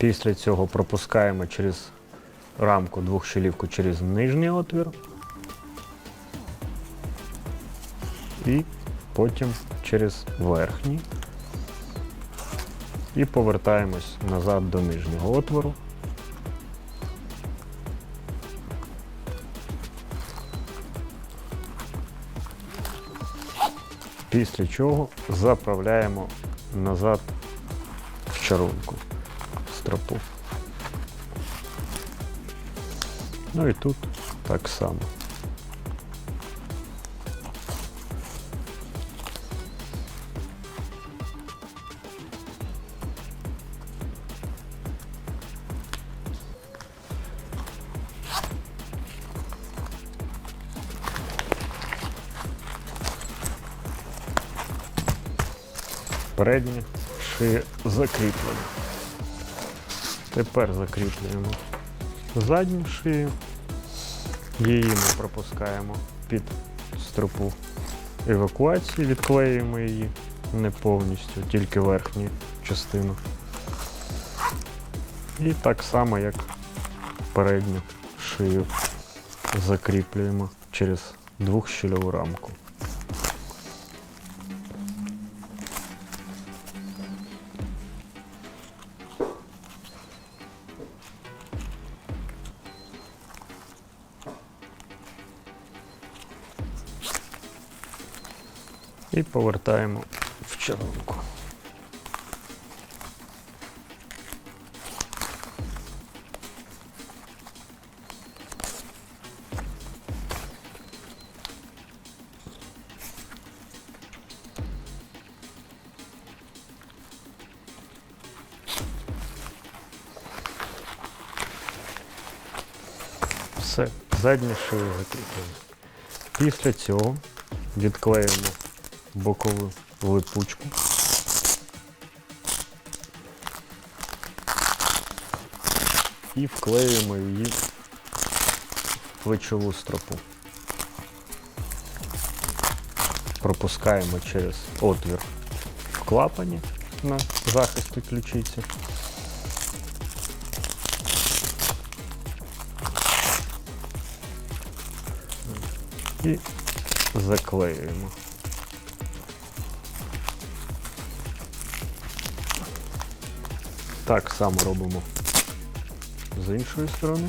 Після цього пропускаємо через рамку двохщелівку через нижній отвір. І потім через верхній. І повертаємось назад до нижнього отвору. Після чого заправляємо назад в чарунку стропу. Ну і тут так само. Передня шия закріплена. Тепер закріплюємо задню шию. Її ми пропускаємо під стропу евакуації, відклеюємо її не повністю, тільки верхню частину. І так само, як передню шию закріплюємо через двохщільову рамку. І повертаємо в чарунку. Все, шия закріплена. Після цього відклеїмо бокову липучку. І вклеюємо її в плечову стропу. Пропускаємо через отвір в клапані на захисті ключиці. І заклеюємо. Так само робимо з іншої сторони.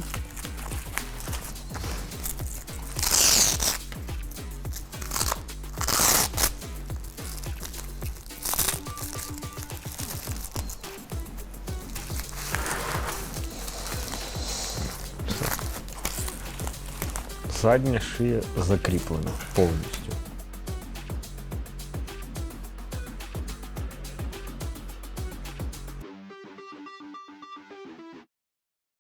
Задня шия закріплена повністю.